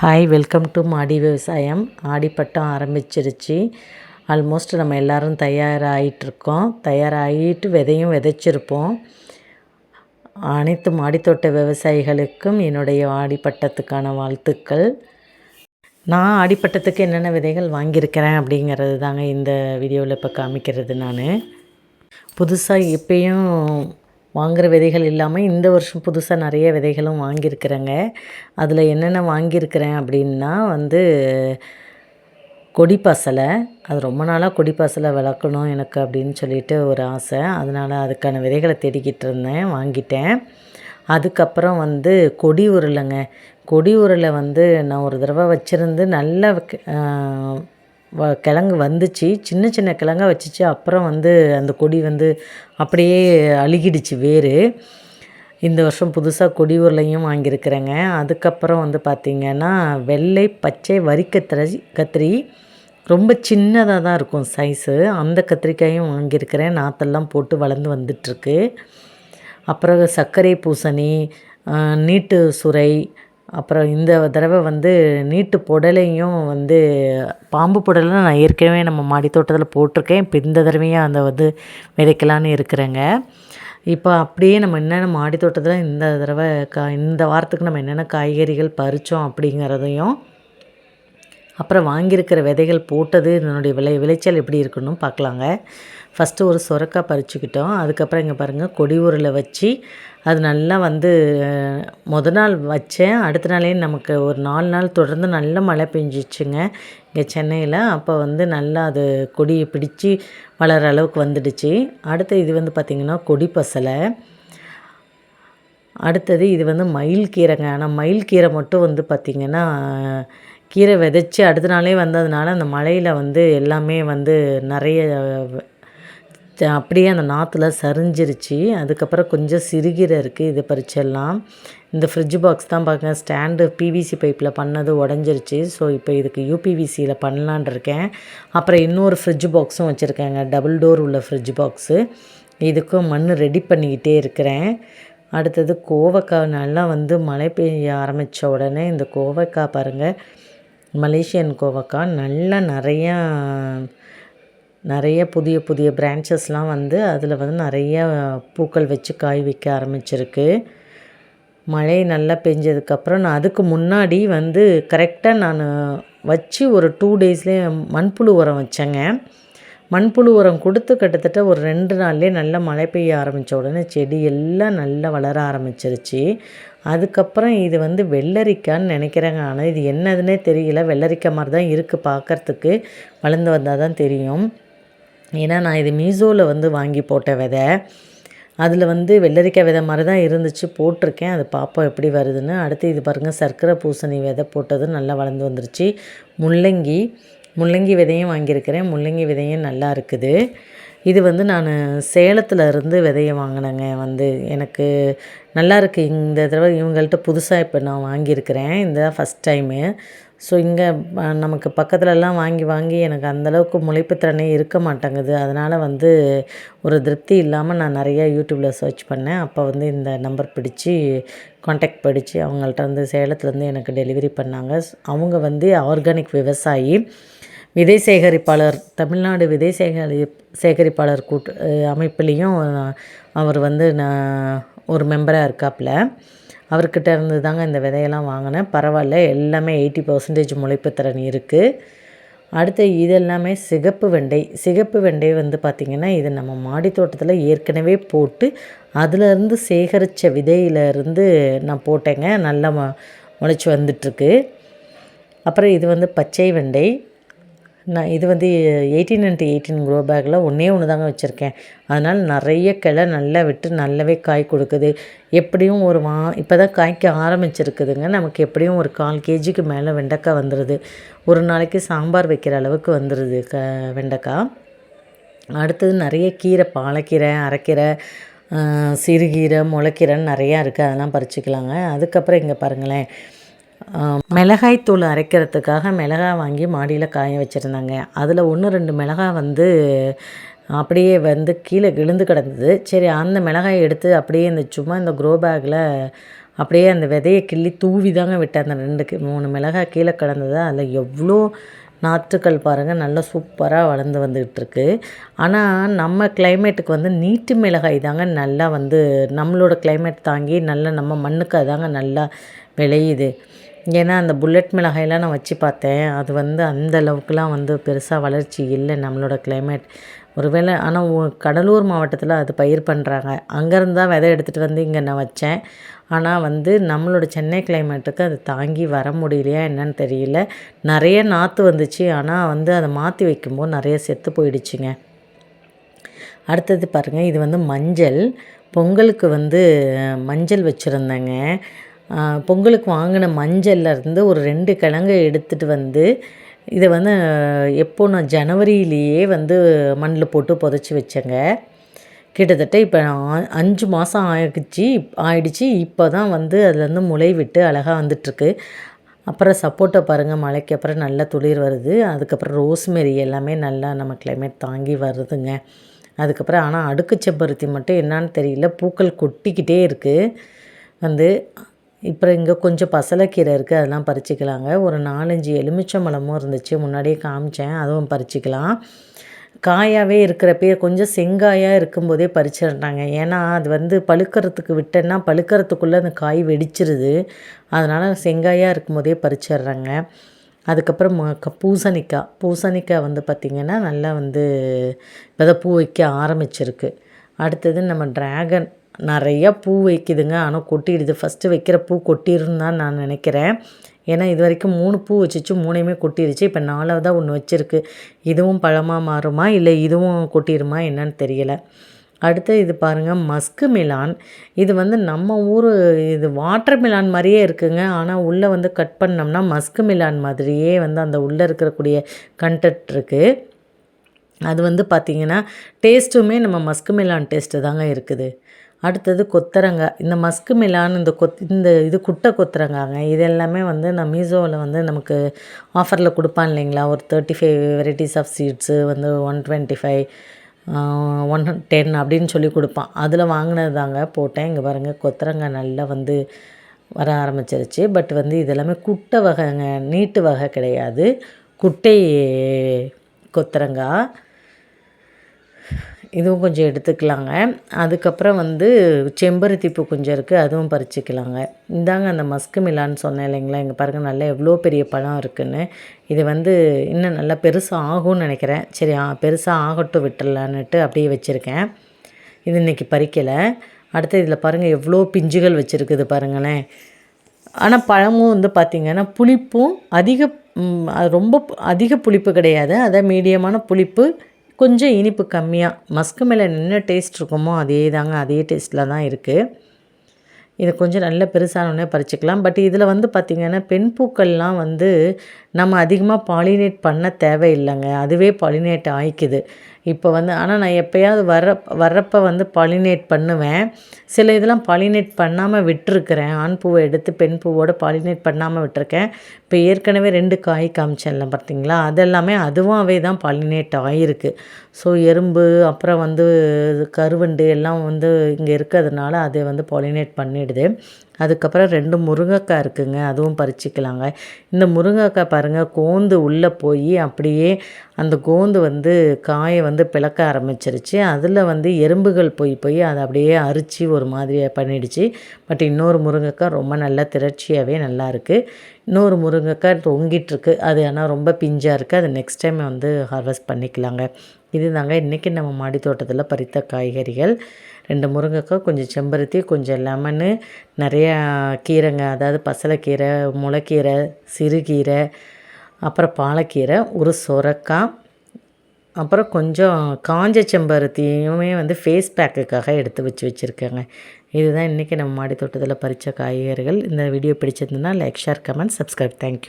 Hi welcome to மாடி விவசாயம் ஆடிப்பட்டம் ஆரம்பிச்சிருச்சு ஆல்மோஸ்ட் நம்ம எல்லோரும் தயாராகிட்டுருக்கோம் தயாராகிட்டு விதையும் விதைச்சிருப்போம். அனைத்து மாடித்தோட்ட விவசாயிகளுக்கும் என்னுடைய ஆடிப்பட்டத்துக்கான வாழ்த்துக்கள். நான் ஆடிப்பட்டத்துக்கு என்னென்ன விதைகள் வாங்கியிருக்கிறேன் அப்படிங்கிறது தாங்க இந்த வீடியோவில் இப்போ காமிக்கிறது நான். புதுசாக இப்போயும் வாங்குகிற விதைகள் இல்லாமல் இந்த வருஷம் புதுசாக நிறைய விதைகளும் வாங்கியிருக்கிறேங்க. அதில் என்னென்ன வாங்கியிருக்கிறேன் அப்படின்னா வந்து கொடி பசலை அது ரொம்ப நாளாக கொடி பசலை வளர்க்கணும் எனக்கு அப்படின்னு சொல்லிட்டு ஒரு ஆசை. அதனால் அதுக்கான விதைகளை தேடிக்கிட்டு இருந்தேன் வாங்கிட்டேன். அதுக்கப்புறம் வந்து கொடி உருளைங்க. கொடி உருளை வந்து நான் ஒரு தடவை வச்சுருந்து நல்ல வ கிழங்கு வந்துச்சு. சின்ன சின்ன கிழங்கா வச்சிச்சு. அப்புறம் வந்து அந்த கொடி வந்து அப்படியே அழுகிடுச்சு வேர். இந்த வருஷம் புதுசாக கொடி உருளையும் வாங்கியிருக்கிறேங்க. அதுக்கப்புறம் வந்து பார்த்திங்கன்னா வெள்ளை பச்சை வரி கத்திரி கத்திரி. ரொம்ப சின்னதாக தான் இருக்கும் சைஸு. அந்த கத்திரிக்காயும் வாங்கியிருக்கிறேன். நாற்றெல்லாம் போட்டு வளர்ந்து வந்துட்டுருக்கு. அப்புறம் சர்க்கரை பூசணி நீட்டு சுரை அப்புறம் இந்த தடவை வந்து நீட்டு புடலையும் வந்து பாம்பு புடலை நான் ஏற்கனவே நம்ம மாடி தோட்டத்தில் போட்டிருக்கேன். இப்போ இந்த தடவையும் அந்த வந்து விதைக்கலான்னு இருக்கிறேங்க. இப்போ அப்படியே நம்ம என்னென்ன மாடி தோட்டத்தில் இந்த தடவை கா இந்த வாரத்துக்கு நம்ம என்னென்ன காய்கறிகள் பறித்தோம் அப்படிங்கிறதையும் அப்புறம் வாங்கியிருக்கிற விதைகள் போட்டது இதனுடைய விளை விளைச்சல் எப்படி இருக்குன்னு பார்க்கலாங்க. ஃபஸ்ட்டு ஒரு சுரக்காய் பறிச்சுக்கிட்டோம். அதுக்கப்புறம் இங்கே பாருங்கள் கொடி உருளை வச்சு அது நல்லா வந்து முத நாள் வச்சேன். அடுத்த நாளே நமக்கு ஒரு நாலு நாள் தொடர்ந்து நல்ல மழை பெஞ்சிச்சுங்க. இங்கே சென்னையில் அப்போ வந்து நல்லா அது கொடியை பிடிச்சி வளர அளவுக்கு வந்துடுச்சு. அடுத்து இது வந்து பார்த்திங்கன்னா கொடி பசலை. அடுத்தது இது வந்து மயில் கீரைங்க. ஆனால் மயில் கீரை மட்டும் வந்து பார்த்திங்கன்னா கீரை விதைச்சி அடுத்த நாளே வந்ததுனால அந்த மழையில் வந்து எல்லாமே வந்து நிறைய அப்படியே அந்த நாற்றுல சரிஞ்சிருச்சு. அதுக்கப்புறம் கொஞ்சம் சிறுகீரை இருக்குது இது பறிச்சிடலாம். இந்த ஃப்ரிட்ஜ் பாக்ஸ் தான் பார்க்க ஸ்டாண்டு பிவிசி பைப்பில் பண்ணது உடஞ்சிருச்சு. ஸோ இப்போ இதுக்கு யூபிவிசியில் பண்ணலான் இருக்கேன். அப்புறம் இன்னொரு ஃப்ரிட்ஜ் பாக்ஸும் வச்சுருக்கேங்க டபுள் டோர் உள்ள ஃப்ரிட்ஜ் பாக்ஸு இதுக்கும் மண் ரெடி பண்ணிக்கிட்டே இருக்கிறேன். அடுத்தது கோவக்காய் நல்லா வந்து மழை பெய்ய ஆரம்பித்த உடனே இந்த கோவக்காய் பாருங்கள் மலேசியன் கோவக்காய் நல்லா நிறையா நிறைய புதிய புதிய பிரான்ச்சஸ்லாம் வந்து அதில் வந்து நிறைய பூக்கள் வச்சு காய் வைக்க ஆரம்பிச்சிருக்கு. மழை நல்லா பெஞ்சதுக்கப்புறம் நான் அதுக்கு முன்னாடி வந்து கரெக்டாக நான் வச்சு ஒரு டூ டேஸ்லேயே மண்புழு உரம் வச்சேங்க. மண்புழு உரம் கொடுத்து கிட்டத்தட்ட ஒரு ரெண்டு நாள்லேயே நல்லா மழை பெய்ய ஆரம்பித்த உடனே செடி எல்லாம் நல்லா வளர ஆரம்பிச்சிருச்சு. அதுக்கப்புறம் இது வந்து வெள்ளரிக்கான்னு நினைக்கிறேங்க. ஆனால் இது என்னதுன்னே தெரியல. வெள்ளரிக்காய் மாதிரி தான் இருக்குது பார்க்குறதுக்கு. வளர்ந்து வந்தால் தான் தெரியும். ஏன்னா நான் இது மீசோவில் வந்து வாங்கி போட்ட விதை. அதில் வந்து வெள்ளரிக்காய் விதை மாதிரி தான் இருந்துச்சு. போட்டிருக்கேன். அது பார்ப்போம் எப்படி வருதுன்னு. அடுத்து இது பாருங்கள் சர்க்கரை பூசணி விதை போட்டது நல்லா வளர்ந்து வந்துருச்சு. முள்ளங்கி முள்ளங்கி விதையும் வாங்கியிருக்கிறேன். முள்ளங்கி விதையும் நல்லா இருக்குது. இது வந்து நான் சேலத்தில் இருந்து விதையை வாங்கினேங்க. வந்து எனக்கு நல்லா இருக்குது இந்த தடவை இவங்கள்ட்ட புதுசாக இப்போ நான் வாங்கியிருக்கிறேன். இந்த ஃபஸ்ட் டைமு ஸோ இங்கே நமக்கு பக்கத்துலலாம் வாங்கி வாங்கி எனக்கு அந்தளவுக்கு முளைப்பு திறனே இருக்க மாட்டேங்குது. அதனால் வந்து ஒரு திருப்தி இல்லாமல் நான் நிறையா யூடியூப்பில் சர்ச் பண்ணேன். அப்போ வந்து இந்த நம்பர் பிடிச்சி காண்டாக்ட் படித்து அவங்கள்ட்ட வந்து சேலத்துலேருந்து எனக்கு டெலிவரி பண்ணாங்க. அவங்க வந்து ஆர்கானிக் விவசாயி. விதை சேகரிப்பாளர் தமிழ்நாடு விதை சேகரி சேகரிப்பாளர் கூட்டு அமைப்புலேயும் அவர் வந்து நான் ஒரு மெம்பராக இருக்காப்புல. அவர்கிட்ட இருந்து தாங்க இந்த விதையெல்லாம் வாங்கினேன். பரவாயில்ல எல்லாமே எயிட்டி பர்சன்டேஜ் முளைப்பு திறன் இருக்குது அடுத்து இது எல்லாமே சிகப்பு வெண்டை. சிகப்பு வெண்டை வந்து பார்த்திங்கன்னா இது நம்ம மாடி தோட்டத்தில் ஏற்கனவே போட்டு அதிலேருந்து சேகரித்த விதையிலேருந்து நான் போட்டேங்க. நல்லா முளைச்சி வந்துட்டுருக்கு. அப்புறம் இது வந்து பச்சை வெண்டை. நான் இது வந்து எயிட்டீன் இன்ட்டு எயிட்டீன் க்ரோ பேக்கில் ஒன்றே ஒன்று தாங்க வச்சுருக்கேன். அதனால் நிறைய கிளை நல்லா விட்டு நல்லாவே காய் கொடுக்குது. எப்படியும் ஒரு வா இப்போ தான் காய்க்க ஆரம்பிச்சிருக்குதுங்க. நமக்கு எப்படியும் ஒரு கால் கேஜிக்கு மேலே வெண்டைக்காய் வந்துடுது ஒரு நாளைக்கு சாம்பார் வைக்கிற அளவுக்கு வந்துடுது க வெண்டைக்காய். அடுத்தது நிறைய கீரை பாலக்கீரை அரைக்கீரை சிறுகீரை முளைக்கீரைன்னு நிறையா இருக்குது அதெல்லாம் பறிச்சிக்கலாங்க. அதுக்கப்புறம் இங்கே பாருங்களேன். மிளகாய் தூள் அரைக்கிறதுக்காக மிளகாய் வாங்கி மாடியில் காய வச்சுருந்தாங்க. அதில் ஒன்று ரெண்டு மிளகாய் வந்து அப்படியே வந்து கீழே விழுந்து கிடந்தது. சரி அந்த மிளகாயை எடுத்து அப்படியே இந்த சும்மா இந்த க்ரோ பேக்கில் அப்படியே அந்த விதையை கிள்ளி தூவி தாங்க விட்டேன். அந்த ரெண்டு மூணு மிளகாய் கீழே கிடந்தது. அதில் எவ்வளோ நாற்றுக்கள் பாருங்கள் நல்லா சூப்பராக வளர்ந்து வந்துக்கிட்டு இருக்கு. ஆனால் நம்ம கிளைமேட்டுக்கு வந்து நீட்டு மிளகாய் தாங்க நல்லா வந்து நம்மளோட கிளைமேட் தாங்கி நல்லா நம்ம மண்ணுக்கு அதாங்க நல்லா விளையுது. ஏன்னா அந்த புல்லட் மிளகாயெல்லாம் நான் வச்சு பார்த்தேன். அது வந்து அந்த அளவுக்குலாம் வந்து பெருசாக வளர்ச்சி இல்லை நம்மளோட கிளைமேட் ஒருவேளை ஆனால் கடலூர் மாவட்டத்தில் அது பயிர் பண்ணுறாங்க அங்கேருந்து தான் விதை எடுத்துகிட்டு வந்து இங்கே நான் வச்சேன். ஆனால் வந்து நம்மளோட சென்னை கிளைமேட்டுக்கு அது தாங்கி வர முடியலையா என்னன்னு தெரியல. நிறைய நாற்று வந்துச்சு. ஆனால் வந்து அதை மாற்றி வைக்கும்போது நிறைய செத்து போயிடுச்சுங்க. அடுத்தது பாருங்கள் இது வந்து மஞ்சள். பொங்கலுக்கு வந்து மஞ்சள் வச்சுருந்தேங்க. பொங்கலுக்கு வாங்கின மஞ்சள்லேருந்து ஒரு ரெண்டு கிழங்கு எடுத்துகிட்டு வந்து இதை வந்து எப்போ நான் ஜனவரியிலேயே வந்து மண்ணில் போட்டு புதைச்சி வச்சேங்க. கிட்டத்தட்ட இப்போ அஞ்சு மாதம் ஆகிடுச்சு ஆயிடுச்சு இப்போ தான் வந்து அதுலேருந்து முளை விட்டு அழகாக வந்துட்டுருக்கு. அப்புறம் சப்போட்டா பாருங்கள் மழைக்கு அப்புறம் நல்லா துளிர் வருது அதுக்கப்புறம் ரோஸ்மெரி எல்லாமே நல்லா நம்ம கிளைமேட் தாங்கி வருதுங்க. அதுக்கப்புறம் ஆனால் அடுக்கு செம்பருத்தி மட்டும் என்னன்னு தெரியல பூக்கள் கொட்டிக்கிட்டே இருக்குது வந்து இப்போ இங்கே கொஞ்சம் பசலைக்கீரை இருக்குது அதெல்லாம் பறிச்சிக்கலாங்க. ஒரு நாலஞ்சு எலுமிச்சம்பழமும் இருந்துச்சு முன்னாடியே காமிச்சேன் அதுவும் பறிச்சிக்கலாம். காயாகவே இருக்கிறப்பே கொஞ்சம் செங்காயாக இருக்கும்போதே பறிச்சிடுறாங்க. ஏன்னா அது வந்து பழுக்கிறதுக்கு விட்டேன்னா பழுக்கிறதுக்குள்ளே அந்த காய் வெடிச்சிருது. அதனால் செங்காயாக இருக்கும்போதே பறிச்சிடுறாங்க. அதுக்கப்புறம் ம- க- பூசணிக்காய். பூசணிக்காய் வந்து பார்த்திங்கன்னா நல்லா வந்து விதை பூ வைக்க ஆரம்பிச்சிருக்கு. அடுத்தது நம்ம டிராகன். நிறையா பூ வைக்குதுங்க. ஆனால் கொட்டிடுது. ஃபஸ்ட்டு வைக்கிற பூ கொட்டிடுன்னு தான் நான் நினைக்கிறேன். ஏன்னா இது வரைக்கும் மூணு பூ வச்சுச்சு. மூணையுமே கொட்டிருச்சு. இப்போ நாலாவதாக ஒன்று வச்சுருக்கு. இதுவும் பழமாக மாறுமா? இல்லை இதுவும் கொட்டிடுமா என்னன்னு தெரியலை. அடுத்து இது பாருங்கள் மஸ்கு மிலான். இது வந்து நம்ம ஊர் இது வாட்டர் மிலான் மாதிரியே இருக்குங்க. ஆனால் உள்ளே வந்து கட் பண்ணோம்னா மஸ்கு மிலான் மாதிரியே வந்து அந்த உள்ளே இருக்கக்கூடிய கண்டென்ட் இருக்குது அது வந்து பார்த்திங்கன்னா டேஸ்ட்டுமே நம்ம மஸ்கு மிலான் டேஸ்ட்டு தாங்க இருக்குது. அடுத்தது கொத்தரங்காய் இந்த மஸ்கு மிலான் இந்த கொத் இந்த இது குட்டை கொத்தரங்காங்க. இது எல்லாமே வந்து நான் மீஷோவில் வந்து நமக்கு ஆஃபரில் கொடுப்பான் இல்லைங்களா? ஒரு thirty five varieties of seeds வந்து one twenty five one ten அப்படின்னு சொல்லி கொடுப்பான். அதில் வாங்கினது தாங்க போட்டேன். இங்கே பாருங்கள் கொத்தரங்காய் நல்லா வந்து வர ஆரம்பிச்சிருச்சு. பட் வந்து இது எல்லாமே குட்டை வகைங்க நீட்டு வகை கிடையாது. குட்டை கொத்தரங்காய் இதுவும் கொஞ்சம் எடுத்துக்கலாங்க. அதுக்கப்புறம் வந்து செம்பருத்தி பூ கொஞ்சம் இருக்குது அதுவும் பறிச்சுக்கலாங்க. இந்தாங்க அந்த மஸ்கு மிலான்னு சொன்னேன் இல்லைங்களா? இங்கே பாருங்கள் நல்லா எவ்வளோ பெரிய பழம் இருக்குன்னு. இது வந்து இன்னும் நல்லா பெருசாக ஆகும்னு நினைக்கிறேன். சரி ஆ பெருசாக ஆகட்டும் விட்டுடலான்னுட்டு அப்படியே வச்சுருக்கேன். இது இன்றைக்கி பறிக்கலை. அடுத்து இதில் பாருங்கள் எவ்வளோ பிஞ்சுகள் வச்சுருக்குது பாருங்களேன். ஆனால் பழமும் வந்து பார்த்திங்கன்னா புளிப்பும் அதிக அது ரொம்ப அதிக புளிப்பு கிடையாது. அதான் மீடியமான புளிப்பு. கொஞ்சம் இனிப்பு கம்மியாக மஸ்க்கு மேலே என்ன டேஸ்ட் இருக்குமோ அதே தாங்க அதே டேஸ்ட்டில் தான் இருக்குது இது கொஞ்சம் நல்ல பெருசானோடனே பறிச்சிக்கலாம். பட் இதில் வந்து பார்த்திங்கன்னா பெண் பூக்கள்லாம் வந்து நம்ம அதிகமாக பாலினேட் பண்ண தேவையில்லைங்க. அதுவே பாலினேட் ஆயிக்குது. இப்போ வந்து ஆனால் நான் எப்போயாவது வர வர்றப்போ வந்து பாலினேட் பண்ணுவேன். சில இதெல்லாம் பாலினேட் பண்ணாமல் விட்டுருக்கிறேன். ஆண் பூவை எடுத்து பெண் பூவோட பாலினேட் பண்ணாமல் விட்டுருக்கேன். இப்போ ஏற்கனவே ரெண்டு காய் காமிச்சேன்ல பார்த்தீங்களா? அதெல்லாமே அதுவாகவே தான் பாலினேட் ஆகிருக்கு ஸோ எறும்பு அப்புறம் வந்து கருவண்டு எல்லாம் வந்து இங்கே இருக்கிறதுனால அதை வந்து பாலினேட் பண்ணிடுது. அதுக்கப்புறம் ரெண்டு முருங்கைக்காய் இருக்குங்க அதுவும் பறிச்சிக்கலாங்க. இந்த முருங்கைக்காய் பாருங்கள் கோந்து உள்ளே போய் அப்படியே அந்த கோந்து வந்து காயை வந்து பிளக்க ஆரம்பிச்சிருச்சு. அதில் வந்து எறும்புகள் போய் போய் அதை அப்படியே அரிச்சு ஒரு மாதிரியாக பண்ணிடுச்சு. பட் இன்னொரு முருங்கைக்காய் ரொம்ப நல்லா திரட்சியாகவே நல்லா இருக்குது இன்னொரு முருங்கைக்காய் தொங்கிட்டுருக்கு. அது ஆனால் ரொம்ப பிஞ்சாக இருக்குது அது நெக்ஸ்ட் டைம் வந்து ஹார்வெஸ்ட் பண்ணிக்கலாங்க. இதுதாங்க இன்றைக்கி நம்ம மாடி தோட்டத்தில் பறித்த காய்கறிகள். ரெண்டு முருங்கைக்காய் கொஞ்சம் செம்பருத்தி கொஞ்சம் லெமனு நிறையா கீரைங்க. அதாவது பசலைக்கீரை முளைக்கீரை சிறுகீரை அப்புறம் பாலக்கீரை ஒரு சுரக்காய் அப்புறம் கொஞ்சம் காஞ்ச செம்பருத்தியுமே வந்து ஃபேஸ் பேக்குக்காக எடுத்து வச்சு வச்சுருக்கேங்க. இதுதான் இன்றைக்கி நம்ம மாடி தோட்டத்தில் பறித்த காய்கறிகள். இந்த வீடியோ பிடிச்சிருந்ததுன்னா like share comment subscribe thank you